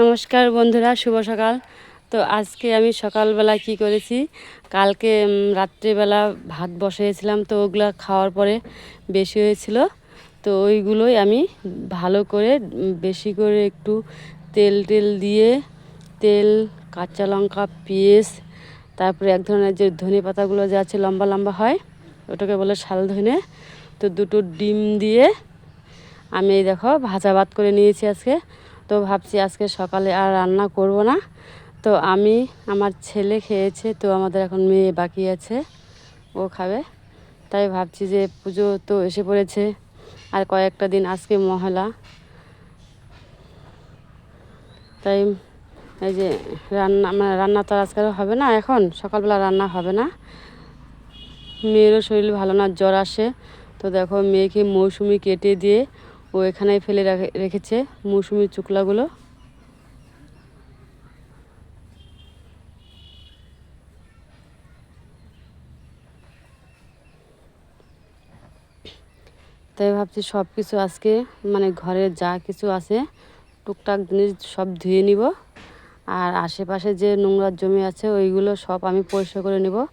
নমস্কার বন্ধুরা, শুভ সকাল। তো আজকে আমি সকালবেলা কি করেছি, কালকে রাত্রিবেলা ভাত বসিয়েছিলাম, তো ওগুলো খাওয়ার পরে বেশি হয়েছিল। তো ওইগুলোই আমি ভালো করে বেশি করে একটু তেল টেল দিয়ে, তেল, কাঁচা লঙ্কা, পেঁয়াজ, তারপরে এক ধরনের যে ধনে পাতাগুলো যে আছে, লম্বা লম্বা হয়, ওটাকে বলে শাল ধনে। তো দুটো ডিম দিয়ে আমি এই দেখো ভাজা ভাত করে নিয়েছি আজকে। তো ভাবছি আজকে সকালে আর রান্না করব না। তো আমি, আমার ছেলে খেয়েছে, তো আমাদের এখন মেয়ে বাকি আছে, ও খাবে। তাই ভাবছি যে পুজো তো এসে পড়েছে, আর কয়েকটা দিন আজকে মহলা। তাই এই যে রান্না মানে রান্না তো আজকাল হবে না, এখন সকালবেলা রান্না হবে না। মেয়েরও শরীর ভালো না, জ্বর আসে। তো দেখো, মেয়েকে মৌসুমি কেটে দিয়ে ও এখানে ফেলে রাখে- রেখেছে মৌসুমি চুকলাগুলো। তাই ভাবছি সব কিছু আজকে মানে ঘরের যা কিছু আছে, টুকটাক জিনিস সব ধুয়ে নিব। আর আশেপাশে যে নোংরা জমি আছে, ওইগুলো সব আমি পরিষ্কার করে নেব।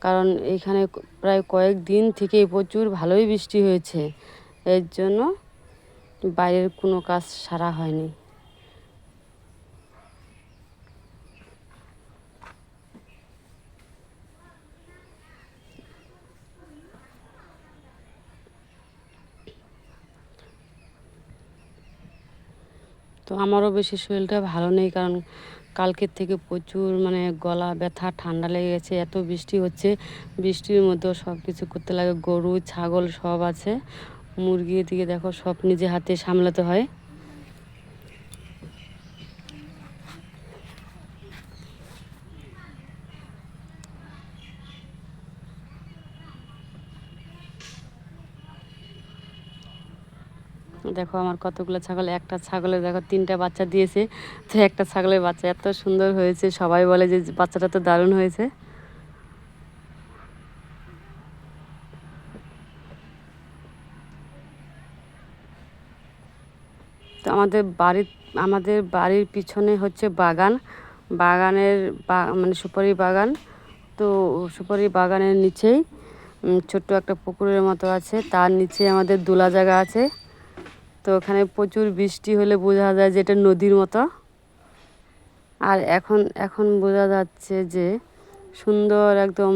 কারণ এইখানে ক- প্রায় কয়েক দিন থেকেই প্রচুর ভালোই বৃষ্টি হয়েছে। এর জন্য বাইরের কোনো কাজ সারা হয়নি। তো আমারও বেশি শরীরটা ভালো নেই, কারণ কালকের থেকে প্রচুর মানে গলা ব্যথা, ঠান্ডা লেগে গেছে, এত বৃষ্টি হচ্ছে। বৃষ্টির মধ্যেও সব কিছু করতে লাগে, গরু, ছাগল সব আছে। মুরগি এদিকে দেখো সব নিজে হাতে সামলাতে হয়। দেখো আমার কতগুলো ছাগল, একটা ছাগলের দেখো তিনটা বাচ্চা দিয়েছে। তো একটা ছাগলের বাচ্চা এত সুন্দর হয়েছে, সবাই বলে যে বাচ্চাটা তো দারুণ হয়েছে। তো আমাদের বাড়ির আমাদের বাড়ির পিছনে হচ্ছে বাগান। বাগানের মানে সুপারি বাগান। তো সুপারি বাগানের নিচেই ছোট্ট একটা পুকুরের মতো আছে। তার নিচে আমাদের দোলা জায়গা আছে। তো ওখানে প্রচুর বৃষ্টি হলে বোঝা যায় যে এটা নদীর মতো। আর এখন এখন বোঝা যাচ্ছে যে সুন্দর একদম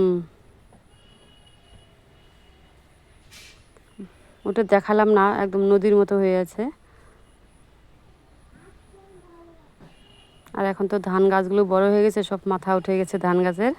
ওটা দেখালাম না, একদম নদীর মতো হয়ে আছে। আর এখন তো ধান গাছগুলো বড় হয়ে গেছে সব মাথা উঠে গেছে ধান গাছের।